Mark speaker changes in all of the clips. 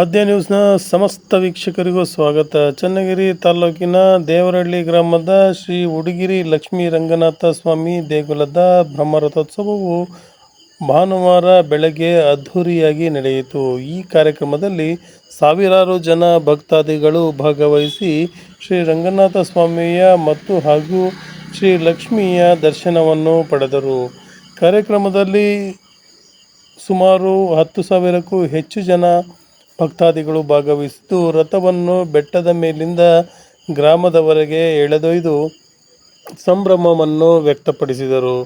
Speaker 1: ಆದ್ಯ ನ್ಯೂಸ್ನ ಸಮಸ್ತ ವೀಕ್ಷಕರಿಗೂ ಸ್ವಾಗತ. ಚನ್ನಗಿರಿ ತಾಲೂಕಿನ ದೇವರಹಳ್ಳಿ ಗ್ರಾಮದ ಶ್ರೀ ಉಡುಗಿರಿ ಲಕ್ಷ್ಮೀ ರಂಗನಾಥ ಸ್ವಾಮಿ ದೇಗುಲದ ಬ್ರಹ್ಮರಥೋತ್ಸವವು ಭಾನುವಾರ ಬೆಳಗ್ಗೆ ಅದ್ಧೂರಿಯಾಗಿ ನಡೆಯಿತು. ಈ ಕಾರ್ಯಕ್ರಮದಲ್ಲಿ ಸಾವಿರಾರು ಜನ ಭಕ್ತಾದಿಗಳು ಭಾಗವಹಿಸಿ ಶ್ರೀ ರಂಗನಾಥ ಸ್ವಾಮಿಯ ಮತ್ತು ಹಾಗೂ ಶ್ರೀ ಲಕ್ಷ್ಮಿಯ ದರ್ಶನವನ್ನು ಪಡೆದರು. ಕಾರ್ಯಕ್ರಮದಲ್ಲಿ ಸುಮಾರು ಹತ್ತು ಸಾವಿರಕ್ಕೂ ಹೆಚ್ಚು ಜನ ಭಕ್ತಾದಿಗಳು ಭಾಗವಹಿಸಿದ್ದು ರಥವನ್ನು ಬೆಟ್ಟದ ಮೇಲಿಂದ ಗ್ರಾಮದವರೆಗೆ ಎಳೆದೊಯ್ದು ಸಂಭ್ರಮವನ್ನು ವ್ಯಕ್ತಪಡಿಸಿದರು.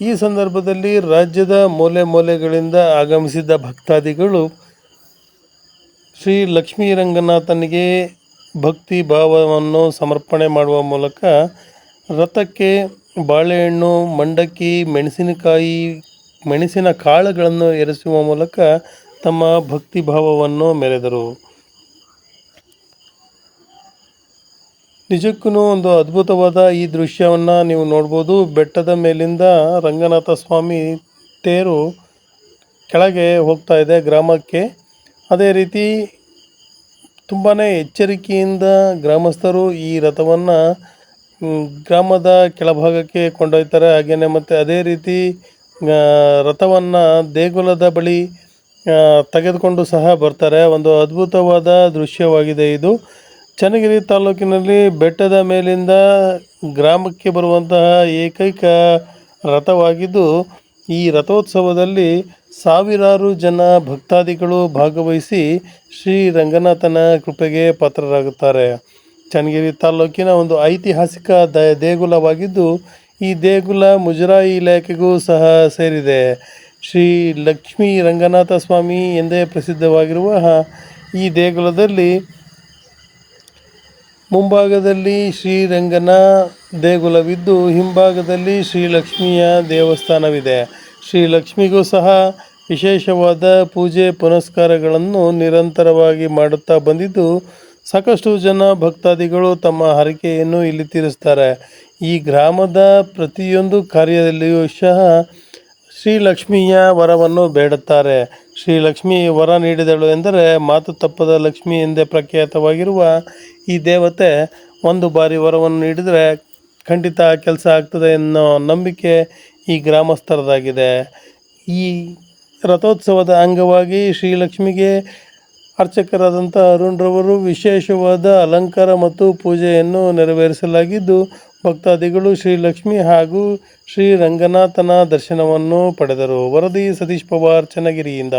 Speaker 1: ಈ ಸಂದರ್ಭದಲ್ಲಿ ರಾಜ್ಯದ ಮೂಲೆ ಮೂಲೆಗಳಿಂದ ಆಗಮಿಸಿದ್ದ ಭಕ್ತಾದಿಗಳು ಶ್ರೀ ಲಕ್ಷ್ಮೀ ರಂಗನಾಥನಿಗೆ ಭಕ್ತಿ ಭಾವವನ್ನು ಸಮರ್ಪಣೆ ಮಾಡುವ ಮೂಲಕ ರಥಕ್ಕೆ ಬಾಳೆಹಣ್ಣು, ಮಂಡಕ್ಕಿ, ಮೆಣಸಿನಕಾಯಿ, ಮೆಣಸಿನ ಕಾಳುಗಳನ್ನು ಎರೆಸುವ ಮೂಲಕ ತಮ್ಮ ಭಕ್ತಿ ಭಾವವನ್ನು ಮೆರೆದರು. ನಿಜಕ್ಕೂ ಒಂದು ಅದ್ಭುತವಾದ ಈ ದೃಶ್ಯವನ್ನು ನೀವು ನೋಡ್ಬೋದು. ಬೆಟ್ಟದ ಮೇಲಿಂದ ರಂಗನಾಥ ಸ್ವಾಮಿ ತೇರು ಕೆಳಗೆ ಹೋಗ್ತಾ ಇದೆ ಗ್ರಾಮಕ್ಕೆ. ಅದೇ ರೀತಿ ತುಂಬಾ ಎಚ್ಚರಿಕೆಯಿಂದ ಗ್ರಾಮಸ್ಥರು ಈ ರಥವನ್ನು ಗ್ರಾಮದ ಕೆಳಭಾಗಕ್ಕೆ ಕೊಂಡೊಯ್ತಾರೆ. ಹಾಗೆಯೇ ಮತ್ತು ಅದೇ ರೀತಿ ರಥವನ್ನು ದೇಗುಲದ ಬಳಿ ತೆಗೆದುಕೊಂಡು ಸಹ ಬರ್ತಾರೆ. ಒಂದು ಅದ್ಭುತವಾದ ದೃಶ್ಯವಾಗಿದೆ ಇದು. ಚನ್ನಗಿರಿ ತಾಲೂಕಿನಲ್ಲಿ ಬೆಟ್ಟದ ಮೇಲಿಂದ ಗ್ರಾಮಕ್ಕೆ ಬರುವಂತಹ ಏಕೈಕ ರಥವಾಗಿದ್ದು, ಈ ರಥೋತ್ಸವದಲ್ಲಿ ಸಾವಿರಾರು ಜನ ಭಕ್ತಾದಿಗಳು ಭಾಗವಹಿಸಿ ಶ್ರೀ ರಂಗನಾಥನ ಕೃಪೆಗೆ ಪಾತ್ರರಾಗುತ್ತಾರೆ. ಚನ್ನಗಿರಿ ತಾಲೂಕಿನ ಒಂದು ಐತಿಹಾಸಿಕ ದ, ದೇಗುಲವಾಗಿದ್ದು, ಈ ದೇಗುಲ ಮುಜರಾಯಿ ಇಲಾಖೆಗೂ ಸಹ ಸೇರಿದೆ. ಶ್ರೀ ಲಕ್ಷ್ಮೀ ರಂಗನಾಥ ಸ್ವಾಮಿ ಎಂದೇ ಪ್ರಸಿದ್ಧವಾಗಿರುವ ಈ ದೇಗುಲದಲ್ಲಿ ಮುಂಭಾಗದಲ್ಲಿ ಶ್ರೀರಂಗನ ದೇಗುಲವಿದ್ದು, ಹಿಂಭಾಗದಲ್ಲಿ ಶ್ರೀಲಕ್ಷ್ಮಿಯ ದೇವಸ್ಥಾನವಿದೆ. ಶ್ರೀಲಕ್ಷ್ಮಿಗೂ ಸಹ ವಿಶೇಷವಾದ ಪೂಜೆ ಪುನಸ್ಕಾರಗಳನ್ನು ನಿರಂತರವಾಗಿ ಮಾಡುತ್ತಾ ಬಂದಿದ್ದು, ಸಾಕಷ್ಟು ಜನ ಭಕ್ತಾದಿಗಳು ತಮ್ಮ ಹರಕೆಯನ್ನು ಇಲ್ಲಿ ತೀರಿಸ್ತಾರೆ. ಈ ಗ್ರಾಮದ ಪ್ರತಿಯೊಂದು ಕಾರ್ಯದಲ್ಲಿಯೂ ಸಹ ಶ್ರೀಲಕ್ಷ್ಮಿಯ ವರವನ್ನು ಬೇಡುತ್ತಾರೆ. ಶ್ರೀಲಕ್ಷ್ಮಿ ವರ ನೀಡಿದಳು ಎಂದರೆ ಮಾತು ತಪ್ಪದ ಲಕ್ಷ್ಮಿ ಎಂದೇ ಪ್ರಖ್ಯಾತವಾಗಿರುವ ಈ ದೇವತೆ ಒಂದು ಬಾರಿ ವರವನ್ನು ನೀಡಿದರೆ ಖಂಡಿತ ಕೆಲಸ ಆಗ್ತದೆ ಅನ್ನೋ ನಂಬಿಕೆ ಈ ಗ್ರಾಮಸ್ಥರದಾಗಿದೆ. ಈ ರಥೋತ್ಸವದ ಅಂಗವಾಗಿ ಶ್ರೀಲಕ್ಷ್ಮಿಗೆ ಅರ್ಚಕರಾದಂಥ ಅರುಣ್ರವರು ವಿಶೇಷವಾದ ಅಲಂಕಾರ ಮತ್ತು ಪೂಜೆಯನ್ನು ನೆರವೇರಿಸಲಾಗಿದ್ದು ಭಕ್ತಾದಿಗಳು ಶ್ರೀ ಲಕ್ಷ್ಮಿ ಹಾಗೂ ಶ್ರೀ ರಂಗನಾಥನ ದರ್ಶನವನ್ನು ಪಡೆದರು. ವರದಿ ಸತೀಶ್ ಪವಾರ್ ಚನ್ನಗಿರಿಯಿಂದ.